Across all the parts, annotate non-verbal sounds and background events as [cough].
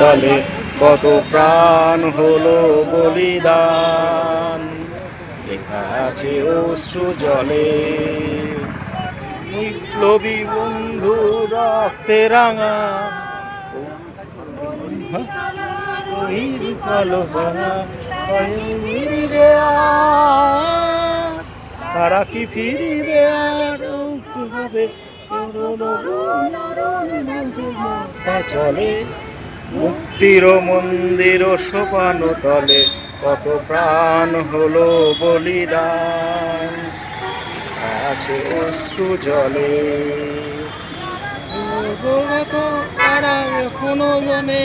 তলে কত প্রাণ হলো বলিদান। লেখা আছে অশ্রু জলে। বিপ্লবী বন্ধু রক্তে রাঙা। ওই তারা কি ফিরিবে আর চলে মুক্তির মন্দির সোপান তলে কত প্রাণ হলো বলিদান আছে অশ্রু জলে এখনও জানে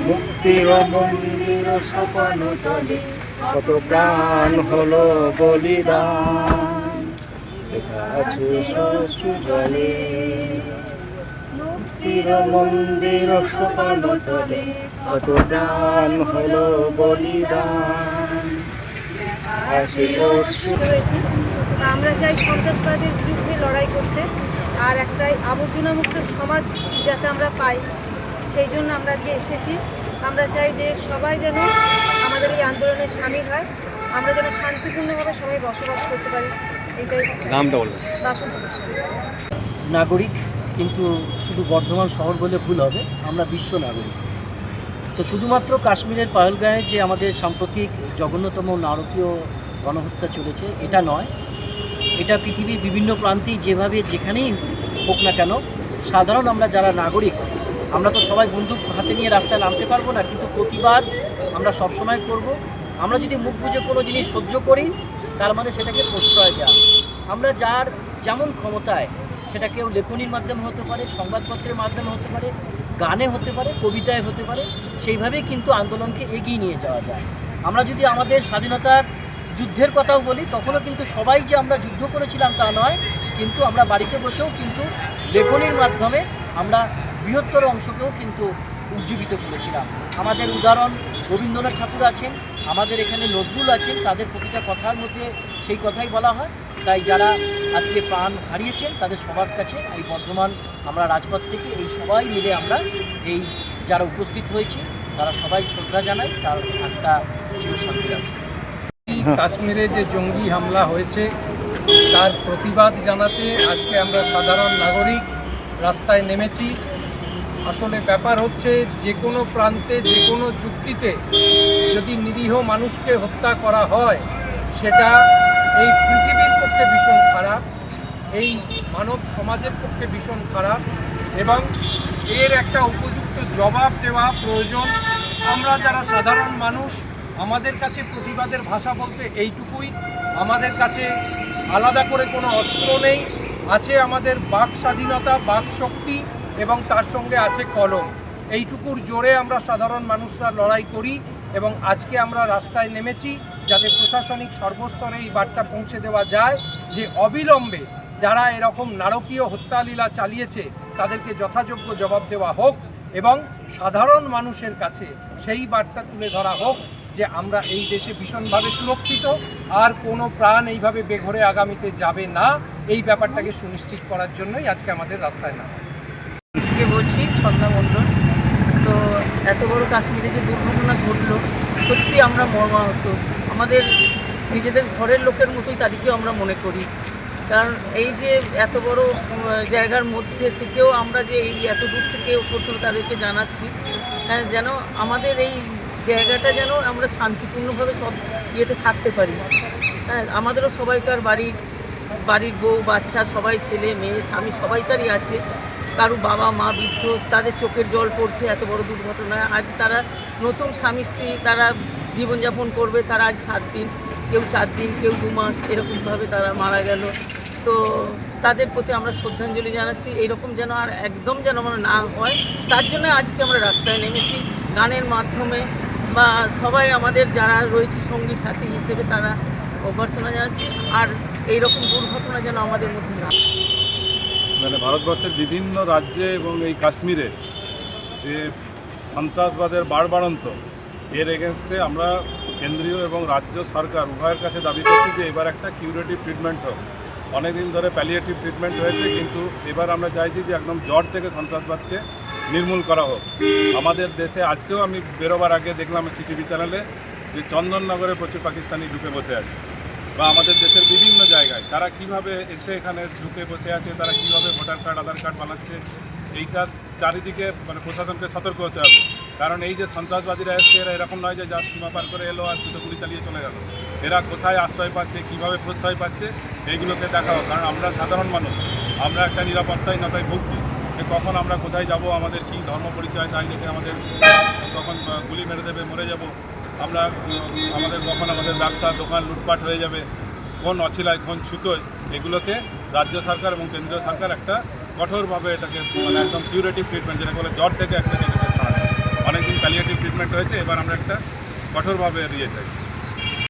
মুক্তির মন্দির সপান তলে কত প্রাণ হলো বলিদান মুক্তির মন্দির সপান তলে কত প্রাণ হলো বলিদান আমরা চাই সন্ত্রাসবাদের বিরুদ্ধে লড়াই করতে আর একটাই আবর্জনা মুক্ত সমাজ যাতে আমরা পাই সেই জন্য আমরা আজকে এসেছি। আমরা চাই যে সবাই যেন আমাদের এই আন্দোলনে সামিল হয়। আমরা যেন শান্তিপূর্ণভাবে সবাই বসবাস করতে পারি এইটাই নামটা বলবেন নাগরিক কিন্তু শুধু বর্ধমান শহর বলে ভুল হবে আমরা বিশ্ব নাগরিক। তো শুধুমাত্র কাশ্মীরের পাহলগাঁয়ে যে আমাদের সাম্প্রতিক জঘন্যতম নারকীয় গণহত্যা চলেছে এটা নয় এটা পৃথিবীর বিভিন্ন প্রান্তেই যেভাবে যেখানেই হোক না কেন, সাধারণ আমরা যারা নাগরিক, আমরা তো সবাই বন্দুক হাতে নিয়ে রাস্তায় নামতে পারব না, কিন্তু প্রতিবাদ আমরা সবসময় করব। আমরা যদি মুখ বুঝে কোনো জিনিস সহ্য করি, তার মানে সেটাকে প্রশ্রয় দেওয়া আমরা যার যেমন ক্ষমতায় সেটা কেউ লেখনির মাধ্যমে হতে পারে, সংবাদপত্রের মাধ্যমে হতে পারে, গানে হতে পারে, কবিতায় হতে পারে, সেইভাবেই কিন্তু আন্দোলনকে এগিয়ে নিয়ে যাওয়া যায়। আমরা যদি আমাদের স্বাধীনতার যুদ্ধের কথাও বলি, তখনও কিন্তু সবাই যে আমরা যুদ্ধ করেছিলাম তা নয়, কিন্তু আমরা বাড়িতে বসেও কিন্তু লেখনির মাধ্যমে আমরা বৃহত্তর অংশকেও কিন্তু উজ্জীবিত করেছিলাম। আমাদের উদাহরণ রবীন্দ্রনাথ ঠাকুর আছেন, আমাদের এখানে নজরুল আছেন, তাদের প্রতিটা কথার মধ্যে সেই কথাই বলা হয়। তাই যারা আজকে প্রাণ হারিয়েছেন, তাদের সবার কাছে এই বর্ধমান আমরা রাজপথ থেকে এই সবাই মিলে আমরা এই যারা উপস্থিত হয়েছি, তারা সবাই শ্রদ্ধা জানাই, তার একটা চিরশান্তি রাখি [laughs] কাশ্মীরে যে জঙ্গি হামলা হয়েছে, তার প্রতিবাদ জানাতে আজকে আমরা সাধারণ নাগরিক রাস্তায় নেমেছি। আসলে ব্যাপার হচ্ছে, যে কোনো প্রান্তে, যে কোনো যুক্তিতে যদি নিরীহ মানুষকে হত্যা করা হয়, সেটা এই পৃথিবীর পক্ষে ভীষণ খারাপ, এই মানব সমাজের পক্ষে ভীষণ খারাপ এবং এর একটা উপযুক্ত জবাব দেওয়া প্রয়োজন। আমরা যারা সাধারণ মানুষ আমাদের কাছে প্রতিবাদের ভাষা বলতে এইটুকুই। আমাদের কাছে আলাদা করে কোনো অস্ত্র নেই। আছে আমাদের বাক স্বাধীনতা, বাক শক্তি এবং তার সঙ্গে আছে কলম। এইটুকুর জোরে আমরা সাধারণ মানুষরা লড়াই করি এবং আজকে আমরা রাস্তায় নেমেছি যাতে প্রশাসনিক সর্বস্তরে এই বার্তা পৌঁছে দেওয়া যায় যে অবিলম্বে যারা এরকম নারকীয় হত্যালীলা চালিয়েছে, তাদেরকে যথাযোগ্য জবাব দেওয়া হোক এবং সাধারণ মানুষের কাছে সেই বার্তা তুলে ধরা হোক। যে আমরা এই দেশে ভীষণভাবে সুরক্ষিত, আর কোনো প্রাণ এইভাবে বেঘরে আগামীতে যাবে না। এই ব্যাপারটাকে সুনিশ্চিত করার জন্যই আজকে আমাদের রাস্তায় নামা। থেকে বলছি ছন্দা মণ্ডল। তো এত বড় কাশ্মীরে যে দুর্ঘটনা ঘটলো, সত্যি আমরা মর্মাহত। আমাদের নিজেদের ঘরের লোকের মতোই তাদেরকেও আমরা মনে করি। কারণ এই যে এত বড় জায়গার মধ্যে থেকেও আমরা যে এই এত দূর থেকে প্রথম তাদেরকে জানাচ্ছি হ্যাঁ যেন আমাদের এই জায়গাটা যেন আমরা শান্তিপূর্ণভাবে সব ইয়েতে থাকতে পারি। হ্যাঁ আমাদেরও সবাইকার বাড়ির বাড়ির বউ, বাচ্চা, সবাই ছেলে, মেয়ে, স্বামী সবাইকারই আছে। কারও বাবা, মা, বৃদ্ধ, তাদের চোখের জল পড়ছে, এত বড় দুর্ঘটনায় আজ তারা নতুন স্বামী, স্ত্রী, তারা জীবনযাপন করবে, তারা আজ সাত দিন, কেউ চার দিন, কেউ দু মাস এরকমভাবে তারা মারা গেল। তো তাদের প্রতি আমরা শ্রদ্ধাঞ্জলি জানাচ্ছি। এইরকম যেন আর একদম যেন আমরা না হয়, তার জন্য আজকে আমরা রাস্তায় নেমেছি। গানের মাধ্যমে বা সবাই আমাদের যারা রয়েছে সঙ্গী, সাথী হিসেবে তারা অভ্যর্থনা জানাচ্ছি। আর এইরকম দুর্ঘটনা যেন আমাদের মধ্যে না মানে ভারতবর্ষের বিভিন্ন রাজ্যে এবং এই কাশ্মীরে যে সন্ত্রাসবাদের বাড়বাড়ন্ত এর এগেনস্টে আমরা কেন্দ্রীয় এবং রাজ্য সরকার উভয়ের কাছে দাবি করছি যে এবার একটা কিউরেটিভ ট্রিটমেন্ট হোক। অনেকদিন ধরে প্যালিয়েটিভ ট্রিটমেন্ট হয়েছে, কিন্তু এবার আমরা চাইছি যে একদম জ্বর থেকে সন্ত্রাসবাদকে নির্মূল করা হোক। আমাদের দেশে আজকেও আমি বেরোবার আগে দেখলাম একটি টিভি চ্যানেলে যে চন্দননগরে প্রচুর পাকিস্তানি ঢুকে বসে আছে। বা আমাদের দেশের বিভিন্ন জায়গায় তারা কীভাবে এসে এখানে ঢুকে বসে আছে, তারা কীভাবে ভোটার কার্ড, আধার কার্ড বানাচ্ছে, এইটা চারিদিকে মানে প্রশাসনকে সতর্ক হতে হবে। কারণ এই যে সন্ত্রাসবাদীরা এসছে, এরা এরকম নয় যে যা সীমা পার করে এলো আর দুটো গুলি চালিয়ে চলে গেল। এরা কোথায় আশ্রয় পাচ্ছে, কীভাবে প্রশ্রয় পাচ্ছে, এইগুলোকে দেখা হোক। কারণ আমরা সাধারণ মানুষ, আমরা একটা নিরাপত্তাহীনতায় ভুগছি। যে কখন আমরা কোথায় যাব, আমাদের কী ধর্ম পরিচয় তাই দেখে আমাদের কখন গুলি মেরে দেবে, মরে যাব। আমরা আমাদের কখন আমাদের ব্যবসা, দোকান লুটপাট হয়ে যাবে, কোন অছিলায় কোন ছুতোয়, এগুলোকে রাজ্য সরকার এবং কেন্দ্রীয় সরকার একটা কঠোরভাবে এটাকে মানে একদম কিউরেটিভ ট্রিটমেন্ট যেটা বলে জ্বর থেকে একটা অনেকদিন প্যালিয়েটিভ ট্রিটমেন্ট হয়েছে, এবার আমরা একটা কঠোরভাবে ইয়ে চাইছি